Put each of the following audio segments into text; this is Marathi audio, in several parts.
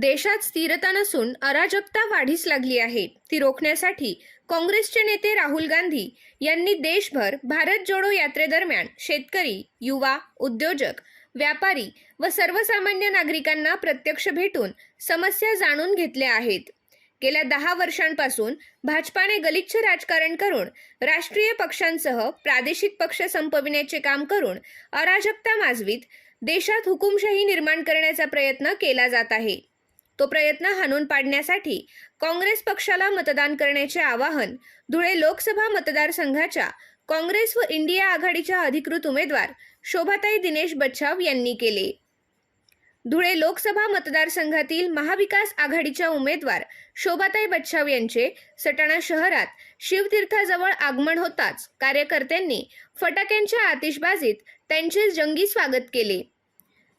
देशात स्थिरता नसून अराजकता वाढीस लागली आहे. ती रोखण्यासाठी काँग्रेसचे नेते राहुल गांधी यांनी देशभर भारत जोडो यात्रेदरम्यान शेतकरी युवा उद्योजक व्यापारी व सर्वसामान्य नागरिकांना प्रत्यक्ष भेटून समस्या जाणून घेतल्या आहेत. गेल्या दहा वर्षांपासून भाजपाने गलिच्छ राजकारण करून राष्ट्रीय पक्षांसह प्रादेशिक पक्ष संपविण्याचे काम करून अराजकता माजवीत देशात हुकुमशाही निर्माण करण्याचा प्रयत्न केला जात आहे. तो प्रयत्न हाणून पाडण्यासाठी काँग्रेस पक्षाला मतदान करण्याचे आवाहन धुळे लोकसभा मतदारसंघाच्या काँग्रेस व इंडिया आघाडीच्या अधिकृत उमेदवार शोभाताई दिनेश बच्छाव यांनी केले. धुळे लोकसभा मतदारसंघातील महाविकास आघाडीच्या उमेदवार शोभाताई बच्छाव यांचे सटाणा शहरात शिवतीर्थाजवळ आगमन होताच कार्यकर्त्यांनी फटाक्यांच्या आतिषबाजीत त्यांचे जंगी स्वागत केले.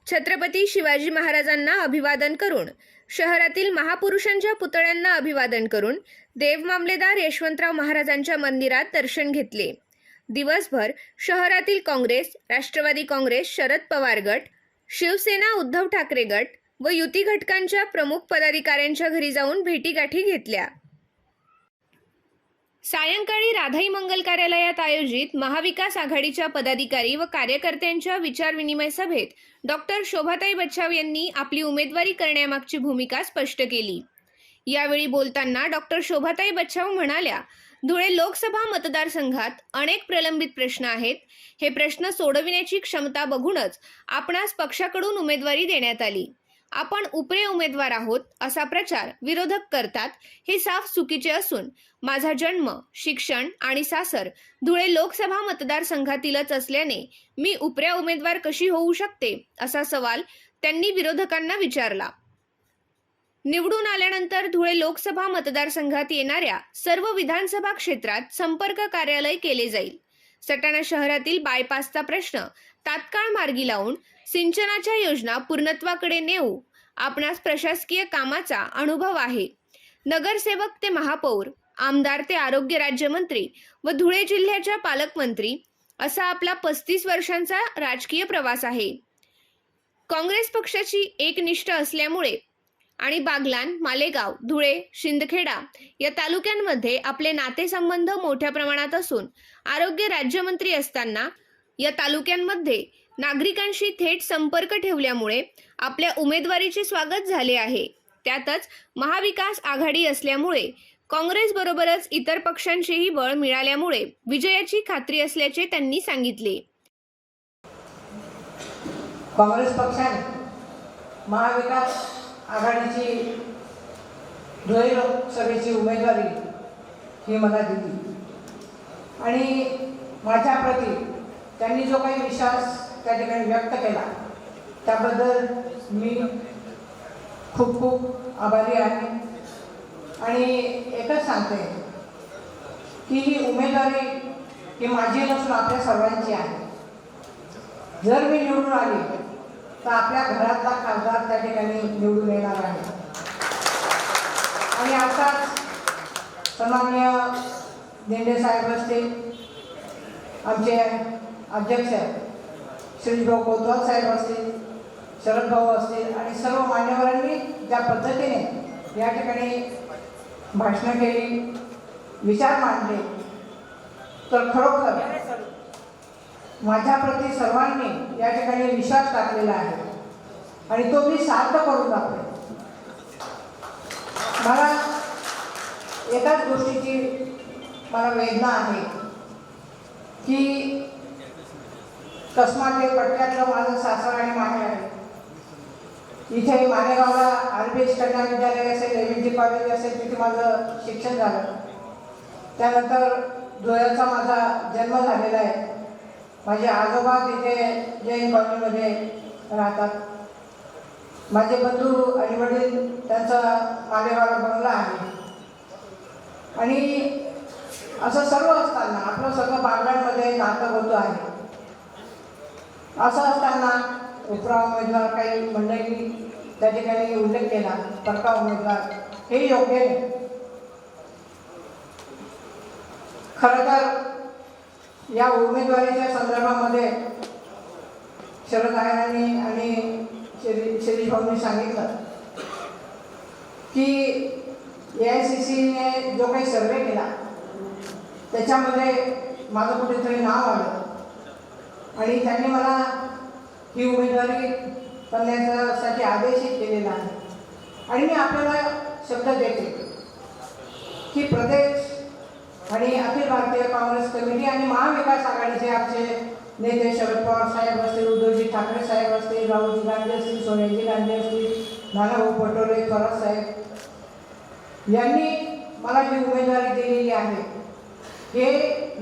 छत्रपती शिवाजी महाराजांना अभिवादन करून शहरातील महापुरुषांच्या पुतळ्यांना अभिवादन करून देव मामलेदार यशवंतराव महाराजांच्या मंदिरात दर्शन घेतले. दिवसभर शहरातील काँग्रेस राष्ट्रवादी काँग्रेस शरद पवार गट शिवसेना उद्धव ठाकरे गट व युती घटकांच्या प्रमुख पदाधिकाऱ्यांच्या घरी जाऊन भेटीगाठी घेतल्या. सायंकाळी राधाई मंगल कार्यालयात आयोजित महाविकास आघाडीच्या पदाधिकारी व कार्यकर्त्यांच्या विचारविनिमय सभेत डॉक्टर शोभाताई बच्छाव यांनी आपली उमेदवारी करण्यामागची भूमिका स्पष्ट केली. यावेळी बोलताना डॉक्टर शोभाताई बच्छाव म्हणाल्या धुळे लोकसभा मतदारसंघात अनेक प्रलंबित प्रश्न आहेत. हे प्रश्न सोडविण्याची क्षमता बघूनच आपणास पक्षाकडून उमेदवारी देण्यात आली. आपण उपरे उमेदवार आहोत असा प्रचार विरोधक करतात हे साफ चुकीचे असून माझा जन्म शिक्षण आणि सासर धुळे लोकसभा मतदारसंघातीलच असल्याने मी उपऱ्या उमेदवार कशी होऊ शकते असा सवाल त्यांनी विरोधकांना विचारला. निवडून आल्यानंतर धुळे लोकसभा मतदारसंघात येणाऱ्या सर्व विधानसभा क्षेत्रात संपर्क कार्यालय केले जाईल. सटाणा शहरातील बायपासचा प्रश्न. तात्काळ मार्गी लावून सिंचनाच्या योजना पूर्णत्वाकडे नेऊ आपणास प्रशासकीय कामाचा अनुभव आहे. नगरसेवक ते महापौर आमदार ते आरोग्य राज्यमंत्री व धुळे जिल्ह्याच्या पालकमंत्री असा आपला पस्तीस वर्षांचा राजकीय प्रवास आहे. काँग्रेस पक्षाची एकनिष्ठ असल्यामुळे आणि बागलान मालेगाव धुळे शिंदखेडा या तालुक्यांमध्ये आपले नातेसंबंध मोठ्या प्रमाणात असून आरोग्य राज्यमंत्री असताना या तालुक्यांमध्ये नागरिकांशी थेट संपर्क ठेवल्यामुळे आपल्या उमेदवारीचे स्वागत झाले आहे. त्यातच महाविकास आघाडी असल्यामुळे काँग्रेस बरोबरच इतर पक्षांचेही बळ मिळाल्यामुळे विजयाची खात्री असल्याचे त्यांनी सांगितले. काँग्रेस पक्षाने महाविकास आघाडीची धुळे लोकसभेची उमेदवारी ही मला दिली. आणि माझ्याप्रती त्यांनी जो काही विश्वास त्या ठिकाणी व्यक्त केला त्याबद्दल मी खूप खूप आभारी आहे. आणि एकच सांगते की ही उमेदवारी ही माझी नसून आपल्या सर्वांची आहे. जर मी निवडून आली तर आपल्या घरातला खासदार त्या ठिकाणी निवडून येणार आहे. आणि आताच सन्मान्य देंडे साहेब असतील आमचे अध्यक्ष श्रीभाऊ कोतवाल साहेब असतील शरद भाऊ असतील आणि सर्व मान्यवरांनी ज्या पद्धतीने या ठिकाणी भाषणं केली विचार मांडले तर खरोखर माझ्याप्रती सर्वांनी या ठिकाणी विश्वास टाकलेला आहे. आणि तो मी सार्थ करून दाखवेन. मला एकाच गोष्टीची मला वेदना आहे की कसमाटे पट्ट्यातलं माझं सासर आणि माहेर आहे. इथे मालेगावला आर बी एस कन्या विद्यालय असेल एम एन कॉलेज असेल तिथे माझं शिक्षण झालं. त्यानंतर धुळ्याचा माझा जन्म झालेला आहे. माझे आजोबा तिथे जैन कॉलनीमध्ये राहतात. माझे बंधू आणि वडील त्यांचा मालेवाला बंगला आहे. आणि असं सर्व असताना आपलं सगळं बांगड्यांमध्ये नातं होतं आहे. असं असताना उपरा उमेदवार काही मंडळी त्या ठिकाणी उल्लेख केला परका उमेदवार हे योग्य नाही. खरं तर या उमेदवारीच्या संदर्भामध्ये शरद आयरांनी आणि शरी शिरीष भाऊंनी सांगितलं की ए आय सी सीने जो काही सर्वे केला त्याच्यामध्ये माझं कुठेतरी नाव आलं. आणि त्यांनी मला ही उमेदवारी करण्यासाठी आदेशित केलेला आहे. आणि मी आपल्याला शब्द देते की प्रदेश आणि अखिल भारतीय काँग्रेस कमिटी आणि महाविकास आघाडीचे आमचे नेते शरद पवार साहेब असतील उद्धवजी ठाकरे साहेब असतील राहुलजी गांधी असतील सोनियाजी गांधी असतील नानाभाऊ पटोले थोरात साहेब. यांनी मला जी उमेदवारी दिलेली आहे हे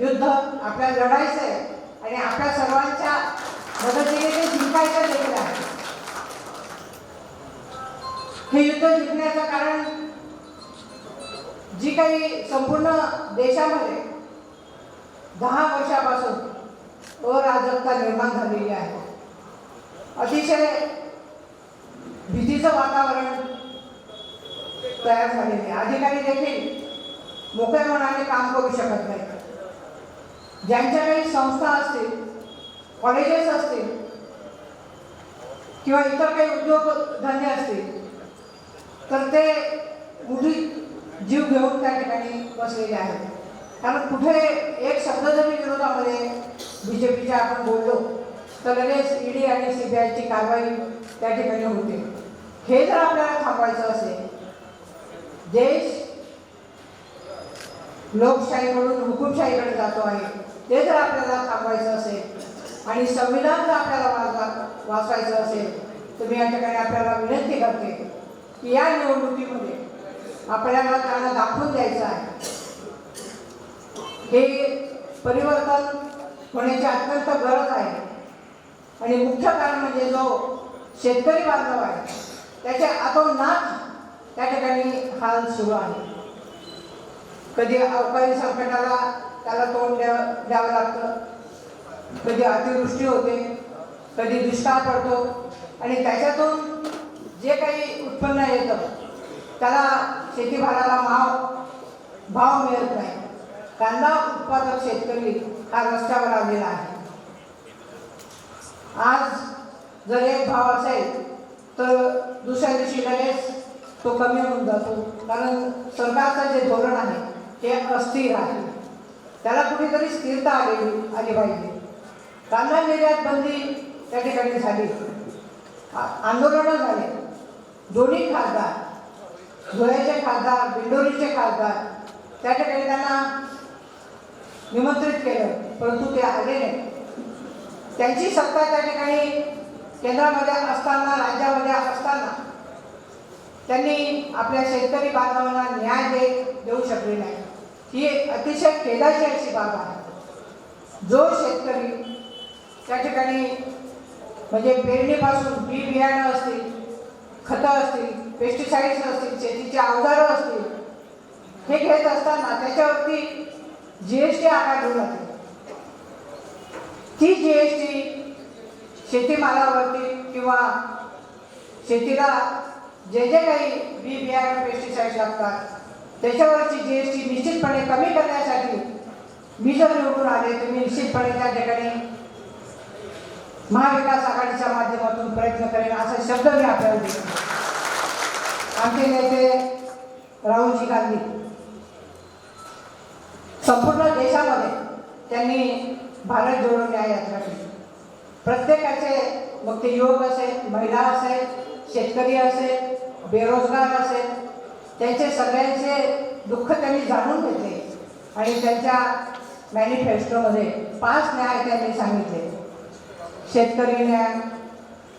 युद्ध आपल्या लढायचं आहे आणि आपल्या सर्वांच्या मदतीने ते जिंकायचं देखील आहे. हे युद्ध जिंकण्याचं कारण जी काही संपूर्ण देशामध्ये दहा वर्षापासून अराजकता निर्माण झालेली आहे. अतिशय भीतीचं वातावरण तयार झालेले आहे. अधिकारी देखील मोकळ्या मनाने काम करू शकत नाही ज्यांच्या काही संस्था असतील कॉलेजेस असतील किंवा इतर काही उद्योगधंदे असतील तर ते मुली जीव घेऊन त्या ठिकाणी बसलेले आहेत. कारण कुठे एक शब्द जरी विरोधामध्ये बी जे पीच्या आपण बोललो तर लगेच ईडी आणि सी बी आयची कारवाई त्या ठिकाणी होते. हे जर आपल्याला थांबवायचं असेल देश लोकशाहीकडून हुकुमशाहीकडे जातो आहे ते जर आपल्याला थांबवायचं असेल आणि संविधान जर आपल्याला वाचवा वाचवायचं असेल तर मी या ठिकाणी आपल्याला विनंती करते की या निवडणुकीमध्ये आपल्याला त्यांना दाखवून द्यायचं आहे. हे परिवर्तन होण्याची अत्यंत गरज आहे. आणि मुख्य कारण म्हणजे जो शेतकरी बांधव आहे त्याच्या अतोनात त्या ठिकाणी हाल सुरू आहे. कधी अवकाळी संकटाला त्याला तोंड द्या द्यावं लागतं. कधी अतिवृष्टी होते कधी दुष्काळ पडतो. आणि त्याच्यातून जे काही उत्पन्न येतं त्याला शेतीभाराला भाव भाव मिळत नाही. कांदा उत्पादक शेतकरी हा रस्त्यावर आलेला आहे. आज जर एक भाव असेल तर दुसऱ्या दिवशी लगेच तो कमी होऊन जातो. कारण सरकारचं जे धोरण आहे ते अस्थिर आहे. त्याला कुठेतरी स्थिरता आलेली आली पाहिजे. कांदा निर्यात बंदी त्या ठिकाणी झाली. आंदोलनं झाले. दोन्ही खासदार धुळ्याचे खासदार दिंडोरीचे खासदार त्या ठिकाणी त्यांना निमंत्रित केलं परंतु ते आले नाही. त्यांची सत्ता त्या ठिकाणी केंद्रामध्ये असताना राज्यामध्ये असताना त्यांनी आपल्या शेतकरी बांधवांना न्याय दे देऊ शकले नाही. ही एक अतिशय खेदाची अशी बाब आहे. जो शेतकरी त्या ठिकाणी म्हणजे पेरणीपासून बी बियाणं असतील खतं असतील पेस्टिसाईड्स असतील शेतीचे अवजारं असतील हे घेत असताना त्याच्यावरती जी एस टी आकारली जाते. ती जी एस टी शेतीमालावरती किंवा शेतीला जे जे काही बी बियाणं पेस्टिसाईड लागतात त्याच्यावरची जी एस टी निश्चितपणे कमी करण्यासाठी मी जर निवडून आले. तर मी निश्चितपणे त्या ठिकाणी महाविकास आघाडीच्या माध्यमातून प्रयत्न करेन असा शब्द मी आपल्याला दिला आमचे नेते राहुलजी गांधी. संपूर्ण देशामध्ये त्यांनी भारत जोडो न्याय यात्रा केली. प्रत्येकाचे मग ते युवक असेल महिला असेल शेतकरी असेल बेरोजगार असेल त्यांचे सगळ्यांचे दुःख त्यांनी जाणून घेतले आणि त्यांच्या मॅनिफेस्टोमध्ये पाच न्याय त्यांनी सांगितले. शेतकरी न्याय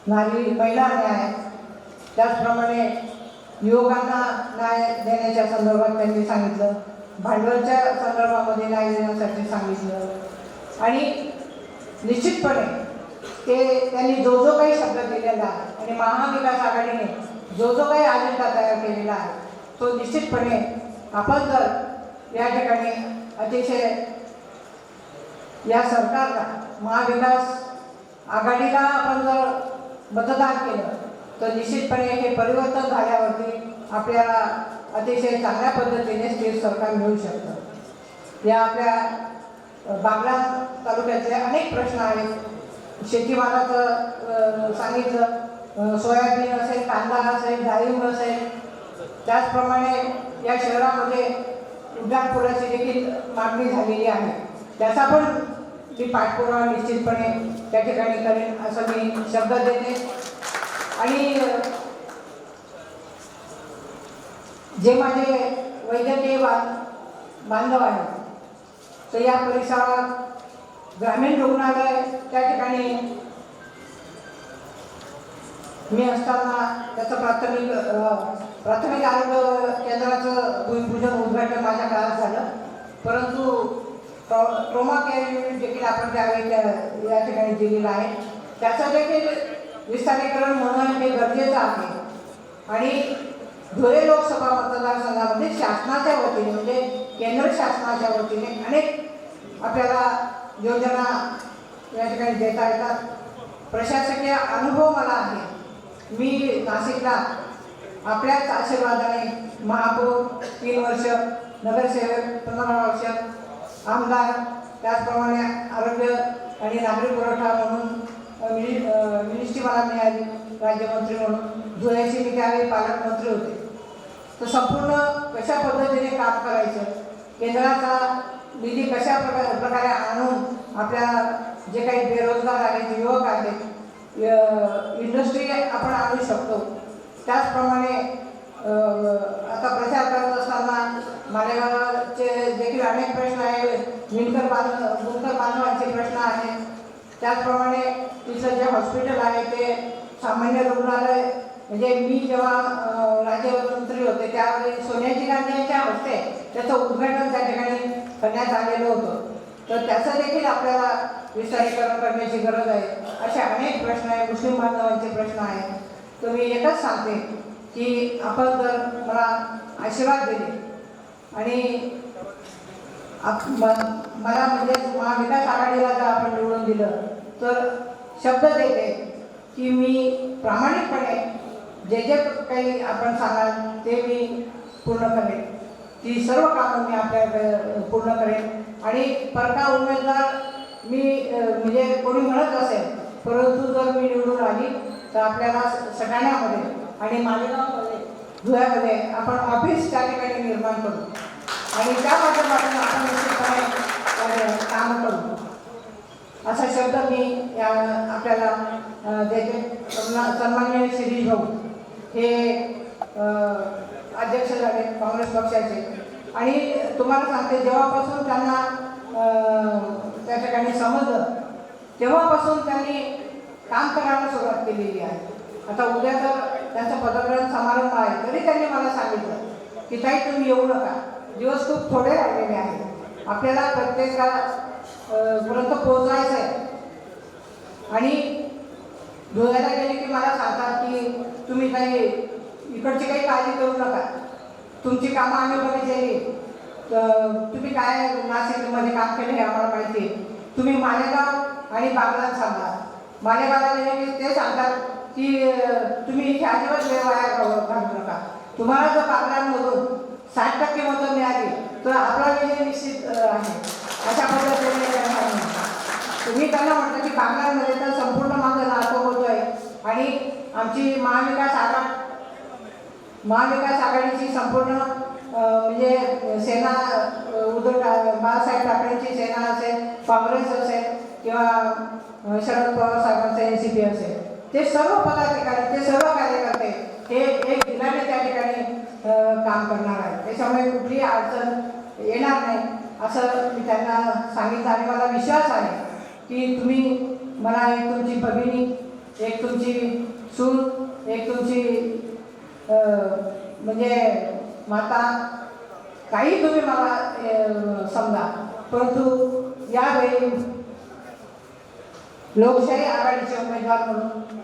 नारी महिला न्याय त्याचप्रमाणे युवकांना न्याय देण्याच्या संदर्भात त्यांनी सांगितलं. भांडवलच्या संदर्भामध्ये न्याय देण्यासाठी सांगितलं. आणि निश्चितपणे ते त्यांनी जो जो काही शब्द दिलेला आहे आणि महाविकास आघाडीने जो जो काही अजेंडा तयार केलेला आहे तो निश्चितपणे आपण जर या ठिकाणी अतिशय या सरकारला महाविकास आघाडीला आपण जर मतदान केलं तर निश्चितपणे हे परिवर्तन झाल्यावरती आपल्याला अतिशय चांगल्या पद्धतीने स्थिर सरकार मिळू शकतं. या आपल्या बांगला तालुक्यातले अनेक प्रश्न आहेत. शेतीमालाचं सांगितलं सोयाबीन असेल कांदा असेल डाळिंब असेल. त्याचप्रमाणे या शहरामध्ये उड्डाणपुराची देखील मागणी झालेली आहे. त्याचा पण मी पाठपुरावा निश्चितपणे त्या ठिकाणी करेन असं मी शब्द देते. आणि जे माझे वैद्यकीय बांधव आहेत तर या परिसरात ग्रामीण रुग्णालय त्या ठिकाणी मी असताना त्याचं प्राथमिक प्राथमिक आरोग्य केंद्राचं भूमिपूजन उद्घाटन माझ्या काळात झालं. परंतु ट्रॉ ट्रोमा केअर युनिट देखील आपण त्यावेळी त्या या ठिकाणी दिलेलं आहे. त्याचं देखील विस्तारीकरण म्हणून हे गरजेचं आहे. आणि धुळे लोकसभा मतदारसंघामध्ये शासनाच्या वतीने म्हणजे केंद्र शासनाच्या वतीने अनेक आपल्याला योजना या ठिकाणी देता येतात. प्रशासकीय अनुभव मला आहे. मी नाशिकला आपल्याच आशीर्वादाने महापौर तीन वर्ष नगरसेवक पंधरा वर्ष आमदार त्याचप्रमाणे आरोग्य आणि नागरी पुरवठा म्हणून मिनिस्ट्री मला मिळाली राज्यमंत्री म्हणून धुळ्याचे मी त्यावेळी पालकमंत्री होते. तर संपूर्ण कशा पद्धतीने काम करायचं केंद्राचा निधी कशा प्रकारे प्रकारे आणून आपल्या जे काही बेरोजगार आहेत युवक आहेत य- इंडस्ट्री आपण आणू शकतो. त्याचप्रमाणे आता प्रचार करत असताना मालेगावचे देखील अनेक प्रश्न आहेत. विणकर बांध बुनकर बांधवांचे प्रश्न आहेत. त्याचप्रमाणे तिचं जे हॉस्पिटल आहे ते सामान्य रुग्णालय म्हणजे मी जेव्हा राज्यमंत्री होते त्यावेळी सोनियाजी गांधी यांच्या हस्ते त्याचं उद्घाटन त्या ठिकाणी करण्यात आलेलं होतं. तर त्याचं देखील आपल्याला विस्तारीकरण करण्याची गरज आहे. असे अनेक प्रश्न आहे मुस्लिम बांधवांचे प्रश्न आहेत. तर मी एकच सांगते की आपण जर मला आशीर्वाद दिले आणि आप- मला म्हणजे महाविकास आघाडीला जर आपण निवडून दिलं तर शब्द देते की मी प्रामाणिकपणे जे जे काही आपण सांगाल ते मी पूर्ण करेन. ती सर्व कामं मी आपल्या पूर्ण करेन. आणि परका उमेदवार मी म्हणजे कोणी म्हणत असेल परंतु जर मी निवडून आली तर आपल्याला स- सटाण्यामध्ये आणि मालेगावमध्ये धुळ्यामध्ये आपण ऑफिस त्या ठिकाणी निर्माण करू. आणि त्या माध्यमातून आपण निश्चितपणे काम करू असा शब्द मी या आपल्याला देते सन्मान्य शिरीष भाऊ हे अध्यक्ष झाले काँग्रेस पक्षाचे. आणि तुम्हाला सांगते जेव्हापासून त्यांना त्या ठिकाणी समजलं तेव्हापासून त्यांनी काम करायला सुरुवात केलेली आहे. आता उद्या जर त्यांचा पदग्रहण समारंभ आहे तरी त्यांनी मला सांगितलं की ताई तुम्ही येऊ नका. दिवस खूप थोडे राहिलेले आहेत. आपल्याला प्रत्येकापर्यंत पर्यंत पोहोचायचं आहे आणि धुळ्याला गेले की मला सांगतात की तुम्ही काही इकडची काही काळजी करू नका. तुमची कामं आम्ही बघितलेली. तर तुम्ही काय नाशिकमध्ये काम केलं हे आम्हाला माहिती आहे. तुम्ही मालेगाव आणि बागलान सांगा. मालेगावला गेले की ते सांगतात की तुम्ही इथे अजिबात वेळ वाया घालू नका. तुम्हाला जर बागलांमधून साठ टक्के मतं मिळाली तर आपला विजय निश्चित आहे. अशा पद्धतीने तुम्ही त्यांना म्हटलं की कामगारमध्ये तर संपूर्ण माझा नातं होतोय आणि आमची महाविकास आघाडी महाविकास आघाडीची संपूर्ण म्हणजे सेना उद्धव बाळासाहेब ठाकरेंची सेना असेल काँग्रेस असेल किंवा शरद पवार साहेबांचं एन सी पी असेल. ते सर्व पदाधिकारी ते सर्व कार्यकर्ते हे एक दिलाने त्या ठिकाणी अ, काम करणार आहे. त्याच्यामुळे कुठलीही अडचण येणार नाही. असं मी त्यांना सांगितलं आणि मला विश्वास आहे की तुम्ही मला एक तुमची भगिनी एक तुमची सून एक तुमची म्हणजे माता काही तुम्ही मला समजा. परंतु यावेळी लोकशाही आघाडीचे उमेदवार म्हणून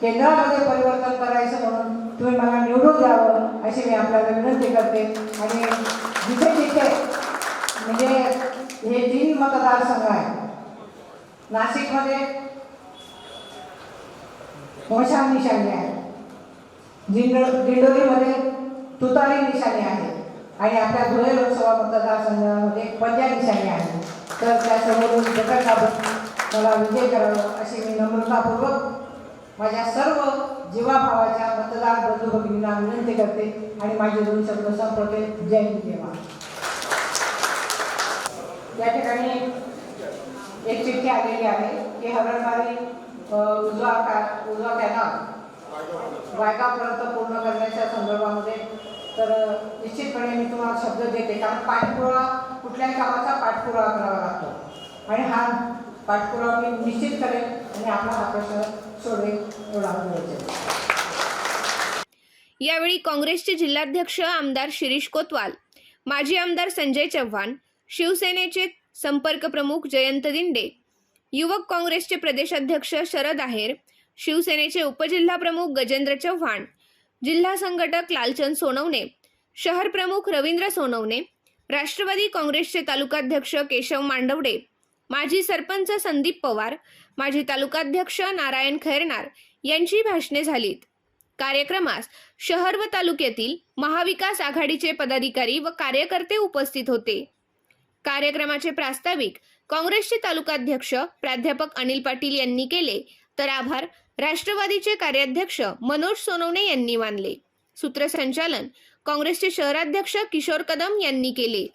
केंद्रामध्ये परिवर्तन करायचं म्हणून तुम्ही मला निवडून द्यावं अशी मी आपल्याला विनंती करते. आणि जिथे जिथे म्हणजे हे तीन मतदारसंघ आहे नाशिकमध्ये मोशाम निशाणी आहे जिंड दिंडोरीमध्ये तुतारी निशाणी आहे आणि आपल्या धुळे लोकसभा मतदारसंघामध्ये पंजा निशाणी आहे. तर त्यासमोरून समोरून मला विजय करावं अशी मी नम्रतापूर्वक माझ्या सर्व जीवाभावाच्या मतदार बंधू भगिनींना विनंती करते आणि माझे दोन शब्द संपवते. जय हिंद देवा या ठिकाणी एक चिठ्ठी आलेली आहे की हरणवारी उजवा का उजवा कॅनॉल वायगावपर्यंत पूर्ण करण्याच्या संदर्भामध्ये. तर निश्चितपणे मी तुम्हाला शब्द देते कारण पाठपुरावा कुठल्याही कामाचा पाठपुरावा करावा लागतो. आणि हा पाठपुरावा मी निश्चित करेन आणि आपला हा प्रश्न एवढा यावेळी काँग्रेसचे जिल्हाध्यक्ष आमदार शिरीष कोतवाल माजी आमदार संजय चव्हाण शिवसेनेचे संपर्क प्रमुख जयंत दिंडे युवक काँग्रेसचे प्रदेशाध्यक्ष शरद आहेर शिवसेनेचे उपजिल्हा प्रमुख गजेंद्र चव्हाण जिल्हा संघटक लालचंद सोनवणे शहर प्रमुख रवींद्र सोनवणे राष्ट्रवादी काँग्रेसचे तालुकाध्यक्ष केशव मांडवडे माजी सरपंच संदीप पवार माजी तालुकाध्यक्ष नारायण खैरनार यांची भाषणे झालीत. कार्यक्रमास शहर व तालुक्यातील महाविकास आघाडीचे पदाधिकारी व कार्यकर्ते उपस्थित होते. कार्यक्रमाचे प्रास्ताविक काँग्रेसचे तालुकाध्यक्ष प्राध्यापक अनिल पाटील यांनी केले तर आभार राष्ट्रवादीचे कार्याध्यक्ष मनोज सोनवणे यांनी मानले. सूत्रसंचालन काँग्रेसचे शहराध्यक्ष किशोर कदम यांनी केले.